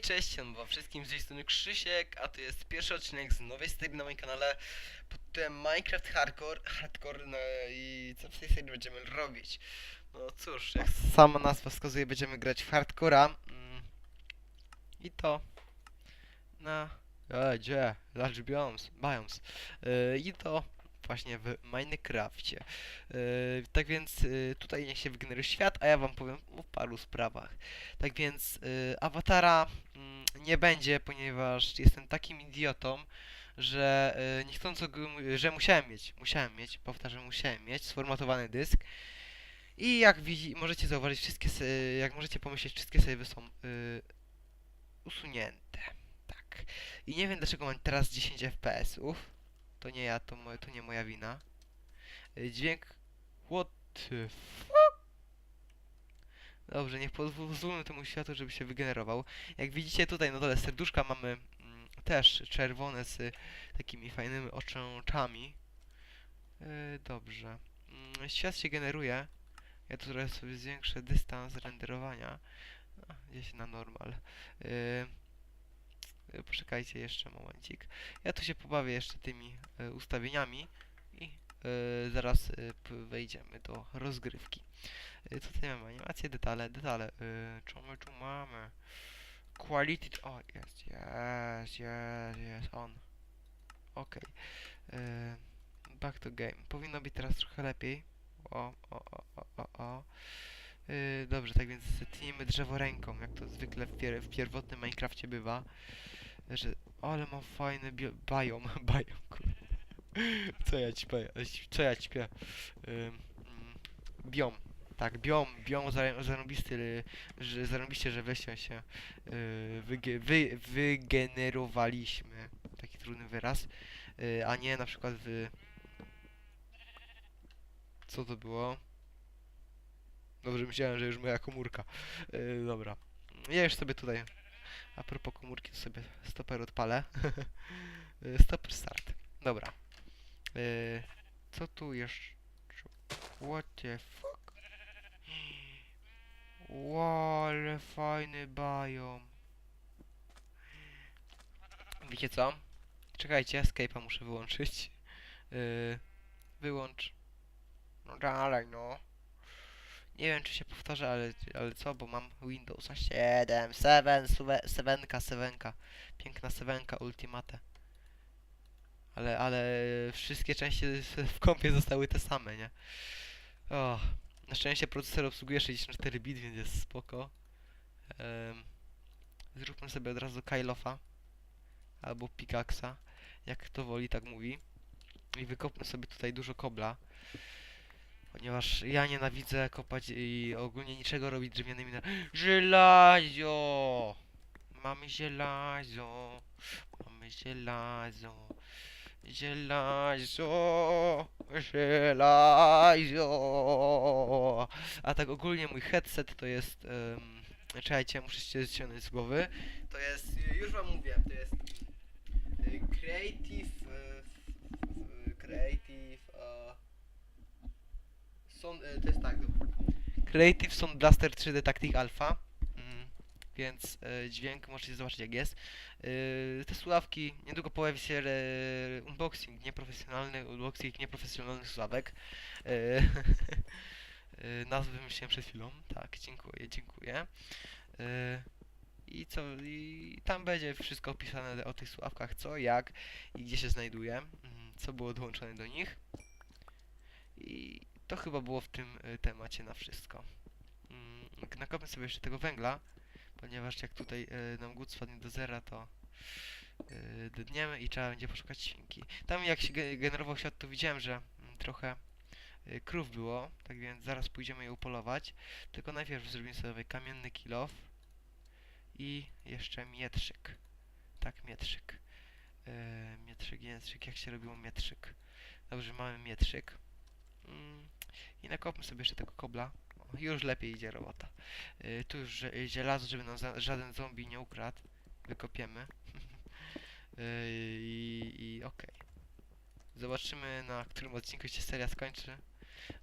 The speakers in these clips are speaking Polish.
Hej, cześć, bo wszystkim z tej strony Krzysiek, a to jest pierwszy odcinek z nowej serii na moim kanale pod tytułem Minecraft Hardcore, Hardcore no i co w tej serii będziemy robić? No cóż, jak sama nazwa wskazuje, będziemy grać w Hardcora mm, i to na... E, gdzie? Large Biomes, Biomes e, i to właśnie w Minecrafcie. E, tak więc e, tutaj niech się wygeneruje świat, a ja wam powiem o paru sprawach. Tak więc y, awatara mm, nie będzie, ponieważ jestem takim idiotą, że y, niechcąco, że musiałem mieć, musiałem mieć, powtarzam, musiałem mieć sformatowany dysk. I jak widzi, możecie zauważyć, wszystkie, jak możecie pomyśleć, wszystkie savey są y, usunięte. Tak. I nie wiem dlaczego mam teraz 10 FPS-ów. To nie ja, to, to nie moja wina. Y, dźwięk... What the fuck? Dobrze, niech pozwólmy temu światu, żeby się wygenerował. Jak widzicie tutaj na dole serduszka mamy mm, też czerwone z y, takimi fajnymi oczęczami. Yy, dobrze. Mm, świat się generuje. Ja tu trochę sobie zwiększę dystans renderowania. Gdzieś na normal. Yy, yy, poczekajcie jeszcze momencik. Ja tu się pobawię jeszcze tymi y, ustawieniami i y, zaraz wejdziemy do rozgrywki. Co tutaj mamy? Animacje, detale, detale. Co my tu mamy? Quality. O, jest, jest, jest, jest, on. Y, Back to game. Powinno być teraz trochę lepiej. O, o, o, o, o, o. Dobrze, tak więc tniemy drzewo ręką, jak to zwykle w, pier w pierwotnym Minecrafcie bywa. Że, ale mam fajny bio kurde. Co ja ćpię, co ja ćpię. Ym, mm, biom. Tak, biom, biom za- zarąbisty, y, że zarąbiście, że weźcie się y, wyge, wy, wygenerowaliśmy. Taki trudny wyraz. Y, a nie na przykład w... Co to było? Dobrze, myślałem, że już moja komórka. Y, dobra. Ja już sobie tutaj... A propos komórki, to sobie stoper odpalę. Y, stoper start. Dobra. Y, co tu jeszcze? What the fuck? Wow, fajny biom. Wiecie co? Czekajcie, Escape'a muszę wyłączyć. Yy, wyłącz. No dalej, no. Nie wiem, czy się powtarza, ale, ale co, bo mam Windowsa 7, 7, 7, 7. Piękna 7 Ultimate. Ale, ale wszystkie części w kompie zostały te same, nie? O, na szczęście procesor obsługuje 64 bit, więc jest spoko. Em, zróbmy sobie od razu Kylofa albo Pickaxa, jak kto woli, tak mówi. I wykopmy sobie tutaj dużo kobla. Ponieważ ja nienawidzę kopać i ogólnie niczego robić drewnianymi na... Żelazo! Mamy żelazo! Mamy żelazo! Żelazo! Żelazo! A tak ogólnie mój headset to jest... Um, czekajcie, muszę się ściągnąć z głowy. To jest, już wam mówię, to jest y, Creative... y, f- f- Creative... e, Y, to jest tak, dobra. Creative Sound Blaster 3D Tactic Alpha. Mm, więc y, dźwięk możecie zobaczyć jak jest. Y, te słuchawki, niedługo pojawi się e, unboxing, nieprofesjonalny unboxing nieprofesjonalnych słuchawek. Y, y, nazwę wymyśliłem przed chwilą. Tak, dziękuję, dziękuję. I co, i tam będzie wszystko opisane o tych słuchawkach, co, jak i gdzie się znajduje, mm, co było dołączone do nich. I to chyba było w tym y, temacie na wszystko. Mm, nakopmy sobie jeszcze tego węgla, ponieważ jak tutaj y, nam głód spadnie do zera, to y, dniemy i trzeba będzie poszukać świnki. Tam jak się ge- generował świat, to widziałem, że mm, trochę krów było, tak więc zaraz pójdziemy je upolować. Tylko najpierw zrobimy sobie kamienny kilof i jeszcze mietrzyk. Tak, mietrzyk. Yy, mietrzyk, mietrzyk, jak się robiło mietrzyk? Dobrze, mamy mietrzyk. Mm, I nakopmy sobie jeszcze tego kobla. O, już lepiej idzie robota. Yy, tu już że- żelazo, żeby nam żaden zombie nie ukradł. Wykopiemy. yy, I, i okej. Zobaczymy na którym odcinku się seria skończy.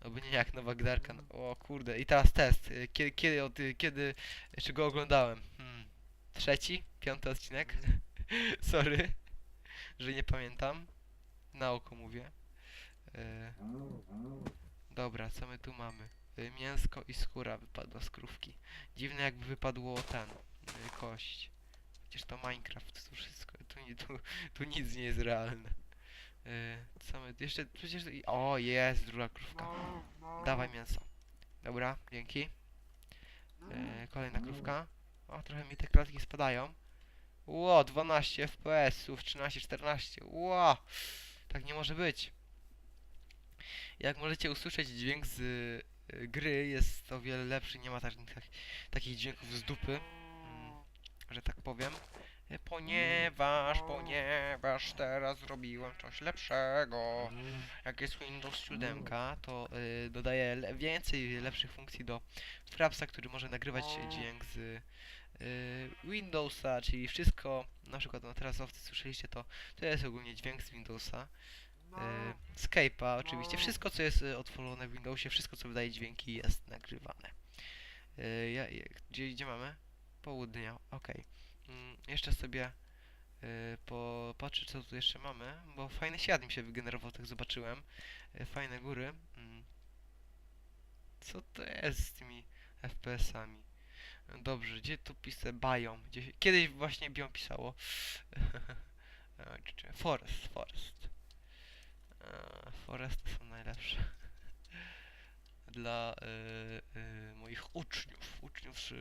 Albo nie jak nowa gdarka. No, o kurde. I teraz test. Kiedy, kiedy, od, y, kiedy, czy go oglądałem? Hmm. Trzeci? Piąty odcinek? Sorry, że nie pamiętam. Na oko mówię. E, dobra, co my tu mamy? E, mięsko i skóra wypadła z krówki. Dziwne jakby wypadło ten, e, kość. Przecież to Minecraft, to wszystko, tu, nie, tu, tu nic nie jest realne. Co my, jeszcze, przecież, o jest, druga krówka. Dawaj mięso. Dobra, dzięki. Kolejna krówka. O, trochę mi te klatki spadają. Ło, 12 FPS-ów, 13, 14. Ło, tak nie może być. Jak możecie usłyszeć, dźwięk z y, gry jest o wiele lepszy, nie ma tak, tak, takich dźwięków z dupy, mm, że tak powiem. E, Ponieważ, ponieważ teraz zrobiłem coś lepszego. Jak jest Windows 7, to y, dodaje le więcej lepszych funkcji do Frapsa, który może nagrywać dźwięk z y, Windowsa, czyli wszystko, na przykład no teraz słyszeliście to, to jest ogólnie dźwięk z Windowsa. Y, Skype'a oczywiście, wszystko co jest y, otworzone w Windowsie, wszystko co wydaje dźwięki jest nagrywane. Y, ja, gdzie, gdzie mamy? Południa, okej. Mm, jeszcze sobie popatrzę co tu jeszcze mamy, bo fajny świat mi się wygenerował, tak zobaczyłem. Fajne góry. Mm. Co to jest z tymi FPS-ami? Dobrze, gdzie tu pisę biom? Gdzie, kiedyś właśnie biom pisało. E, forest, forest. E, Foresty są najlepsze. Dla y, y, moich uczniów, uczniów z,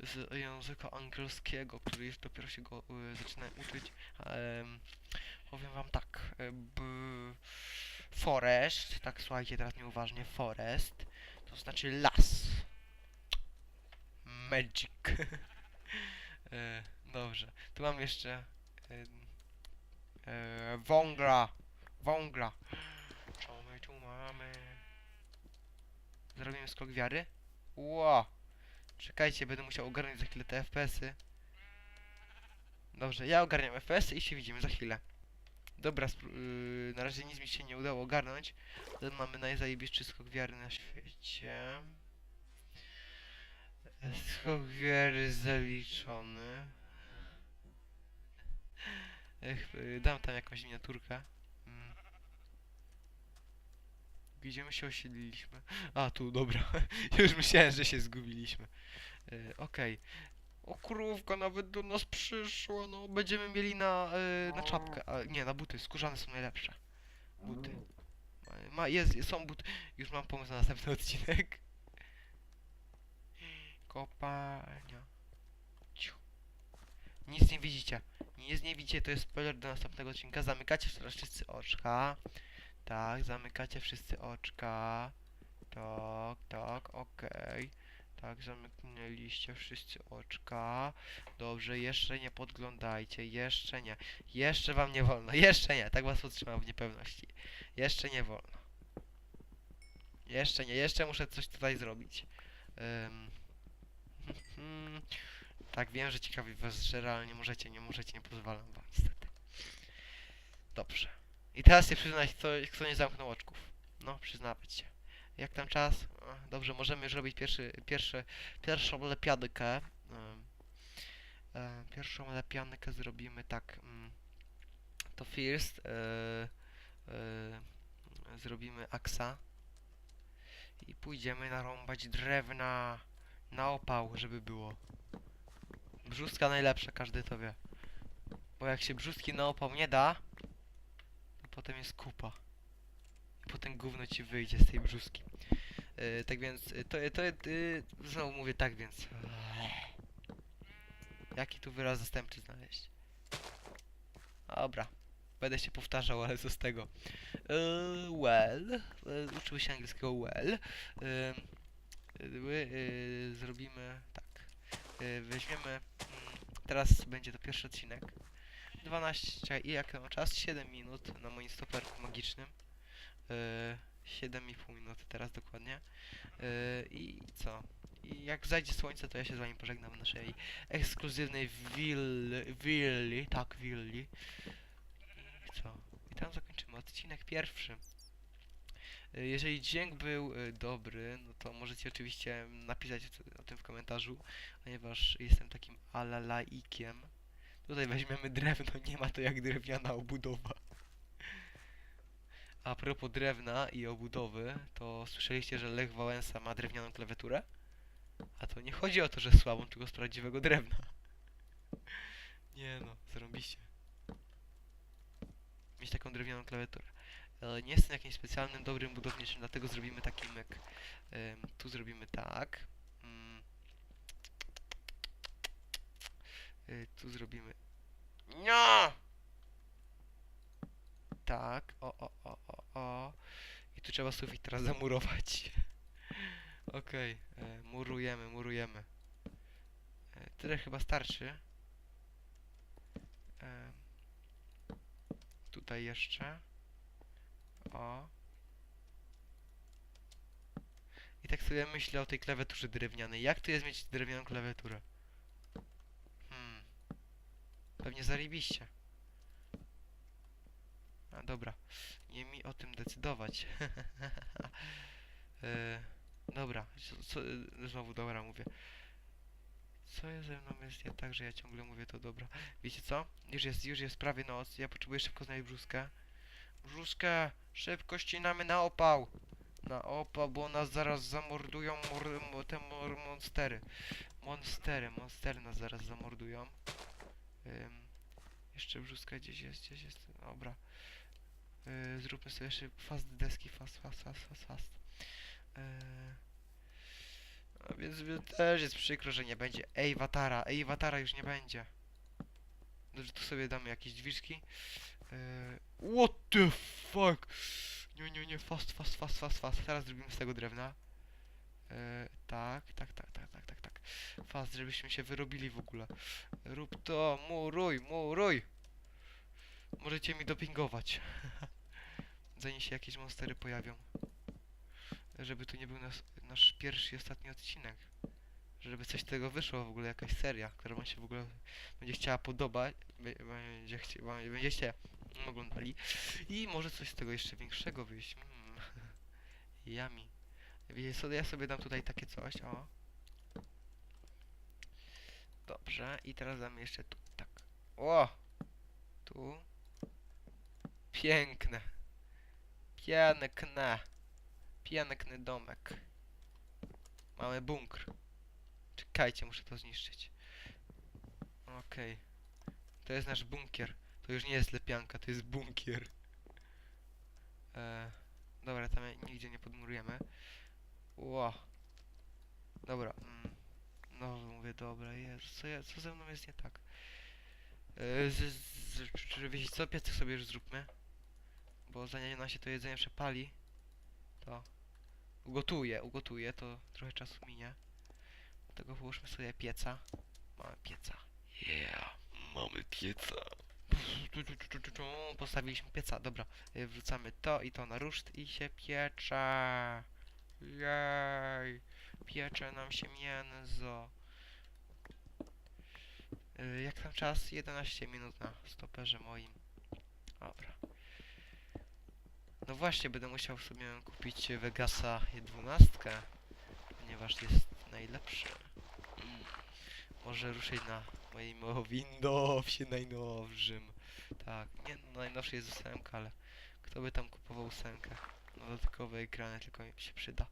z języka angielskiego, który już dopiero się go y, zaczynają uczyć. Em, powiem wam tak. y, forest, tak słuchajcie teraz mnie uważnie, forest, to znaczy las. Magic. e, dobrze. Tu mam jeszcze e, e, wągra. Wągra. Co my tu mamy? Zrobimy skok wiary? Ło! Czekajcie, będę musiał ogarnąć za chwilę te FPS-y. Dobrze, ja ogarniam FPS-y i się widzimy za chwilę. Dobra, yy, na razie nic mi się nie udało ogarnąć. Ten mamy najzajebistszy skok wiary na świecie. Skok wiary zaliczony. Ech, y, dam tam jakąś miniaturkę. Mm. Gdzie my się osiedliliśmy? A, tu, dobra. Już myślałem, że się zgubiliśmy. Y, Okej. O, krówka nawet do nas przyszła, no. Będziemy mieli na, y, na czapkę. A, nie, na buty. Skórzane są najlepsze. Buty. Ma, ma, jest, są buty. Już mam pomysł na następny odcinek. Kopalnia. Ciu. Nic nie widzicie. Nic nie widzicie, to jest spoiler do następnego odcinka. Zamykacie teraz wszyscy oczka. Tak, zamykacie wszyscy oczka. Tak, tak, okej. Tak, zamknęliście wszyscy oczka. Dobrze, jeszcze nie podglądajcie, jeszcze nie. Jeszcze wam nie wolno, jeszcze nie, tak was utrzymam w niepewności. Jeszcze nie wolno. Jeszcze nie, jeszcze muszę coś tutaj zrobić. Hmm. Tak, wiem, że ciekawi was, że realnie możecie, nie możecie, nie pozwalam wam niestety. Dobrze. I teraz się przyznać, kto, kto nie zamknął oczków. No, przyznawać się. Jak tam czas? Dobrze, możemy już robić pierwszy, pierwszy, pierwszą lepiankę. E, pierwszą lepiankę zrobimy tak. mm, to first e, e, zrobimy aksa i pójdziemy narąbać drewna na opał, żeby było. Brzustka najlepsza, każdy to wie. Bo jak się brzustki na opał nie da, potem jest kupa. I potem gówno ci wyjdzie z tej brzuski. Yy, tak więc, y, to, to, yy, znowu mówię tak więc. Jaki tu wyraz zastępczy znaleźć? Dobra. Będę się powtarzał, ale co z tego? Well. Yy, uczyły się angielskiego well. Zrobimy tak. Weźmiemy. Mm, teraz będzie to pierwszy odcinek. 12. I jak mam czas? 7 minut na moim stoperku magicznym. Yy, 7,5 minuty teraz dokładnie. Yy, I co? I jak zajdzie słońce, to ja się z wami pożegnam w naszej ekskluzywnej willi, willi, tak, willi. I co? I tam zakończymy odcinek pierwszy. Y, Jeżeli dźwięk był dobry, no to możecie oczywiście napisać o tym w komentarzu, ponieważ jestem takim alalaikiem. Tutaj weźmiemy drewno, nie ma to jak drewniana obudowa. A propos drewna i obudowy, to słyszeliście, że Lech Wałęsa ma drewnianą klawiaturę? A to nie chodzi o to, że słabą, tylko z prawdziwego drewna. Nie no, zarąbiście. Mieć taką drewnianą klawiaturę. E, Nie jestem jakimś specjalnym, dobrym budowniczym, dlatego zrobimy taki myk. Em, Tu zrobimy tak. Mm. Y, Tu zrobimy... No! Tak, o, o, o, o, o. I tu trzeba sufit teraz zamurować. Okej, e, murujemy, murujemy. E, Tyle chyba starczy. Em, Tutaj jeszcze. O. I tak sobie myślę o tej klawiaturze drewnianej. Jak to jest mieć drewnianą klawiaturę? Pewnie zarybiście. A dobra. Nie mi o tym decydować. e, dobra. Co, co, znowu dobra mówię. Co jest ze mną jest nie tak, że ja ciągle mówię to dobra. Wiecie co? Już jest, już jest prawie noc. Ja potrzebuję szybko znaleźć brzuskę. Brzuskę! Szybko ścinamy na opał! Na opał, bo nas zaraz zamordują mor, mo- te mor, monstery. Monstery, monstery nas zaraz zamordują. Jeszcze brzuska gdzieś jest, gdzieś jest. Dobra. Yy, zróbmy sobie jeszcze fast deski, fast, fast, fast, fast, fast. Yy, a więc też jest przykro, że nie będzie. Ej, Watara, ej, Watara już nie będzie. Dobrze, tu sobie damy jakieś drzwiczki. Yy, what the fuck? Nie, nie, nie, fast, fast, fast, fast, fast. Teraz zrobimy z tego drewna. Tak, tak, tak, tak, tak, tak, tak. Fast, żebyśmy się wyrobili w ogóle. Rób to, muruj, muruj. Możecie mi dopingować. Zanim się jakieś monstery pojawią. Żeby to nie był nas, nasz pierwszy i ostatni odcinek. Żeby coś z tego wyszło w ogóle, jakaś seria, która wam się w ogóle będzie chciała podobać, będzie, chcie, wam- będziecie oglądali i może coś z tego jeszcze większego wyjść. Mm. Yummy. Ja sobie dam tutaj takie coś, o. Dobrze, i teraz damy jeszcze tu, tak. O! Tu. Piękne. Piękne. Piękny domek. Mamy bunkr. Czekajcie, muszę to zniszczyć. Okej. To jest nasz bunkier. To już nie jest lepianka, to jest bunkier. E, dobra, tam nigdzie nie podmurujemy. Ło. Dobra. No mówię, dobra, jest. Co, ja, co ze mną jest nie tak? E, z, z, czy, czy wiecie co? Piecyk sobie już zróbmy. Bo zanim nam się to jedzenie przepali, to ugotuję, ugotuję, to trochę czasu minie. Dlatego połóżmy sobie pieca. Mamy pieca. Yeah, mamy pieca. Postawiliśmy pieca, dobra. Y, Wrzucamy to i to na ruszt i się piecze. Jej. Piecze nam się mięso. Y, Jak tam czas? 11 minut na stoperze moim. Dobra. No właśnie, będę musiał sobie kupić Vegasa 12, ponieważ jest najlepszy. Mm. Może ruszyć na moim Windowsie najnowszym. Tak, nie no, najnowszy jest 8, ale kto by tam kupował 8? No dodatkowe ekrany tylko mi się przyda.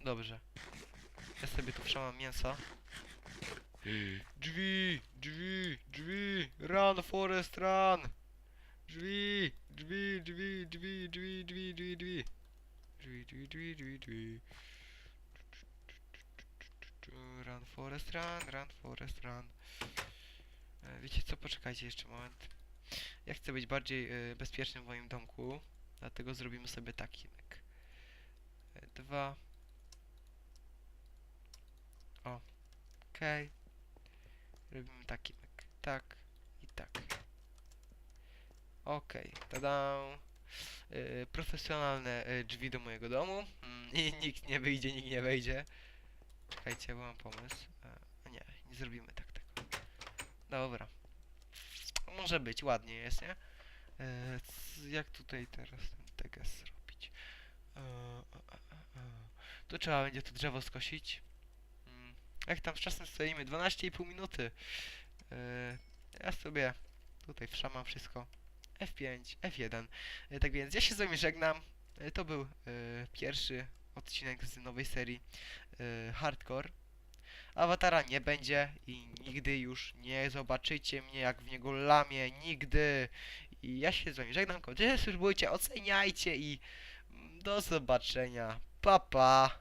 Dobrze. Ja sobie tu wszamam mięso. Drzwi, drzwi, drzwi, run Forest run! Drzwi, drzwi, drzwi, drzwi, drzwi, drzwi, drzwi, drzwi. Drzwi, drzwi, drzwi, drzwi, drzwi. Run Forest run, run Forest run. E, Wiecie co, poczekajcie jeszcze moment. Ja chcę być bardziej e, bezpieczny w moim domku, dlatego zrobimy sobie taki myk. E, Dwa. O. Okej. Robimy taki myk. Tak i tak. Okej, tada. Y, profesjonalne y, drzwi do mojego domu. Mm, I nikt nie wyjdzie, nikt nie wejdzie. Czekajcie, bo mam pomysł. A nie, nie zrobimy tak tego. Dobra. Może być, ładnie jest, nie? E, jak tutaj teraz ten tego zrobić. E, e, e, e. Tu trzeba będzie to drzewo skosić. Mm, Jak tam z czasem stoimy? 12,5 minuty. E, Ja sobie tutaj wszamam wszystko. F5, F1. E, Tak więc ja się z wami żegnam. E, To był e, pierwszy odcinek z nowej serii e, Hardcore. Awatara nie będzie i nigdy już nie zobaczycie mnie jak w niego lamię, nigdy. I ja się z wami żegnam, kończę, subskrybujcie, oceniajcie i do zobaczenia. Pa pa.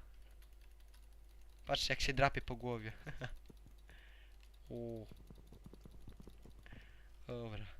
Patrzcie jak się drapie po głowie. U. Dobra.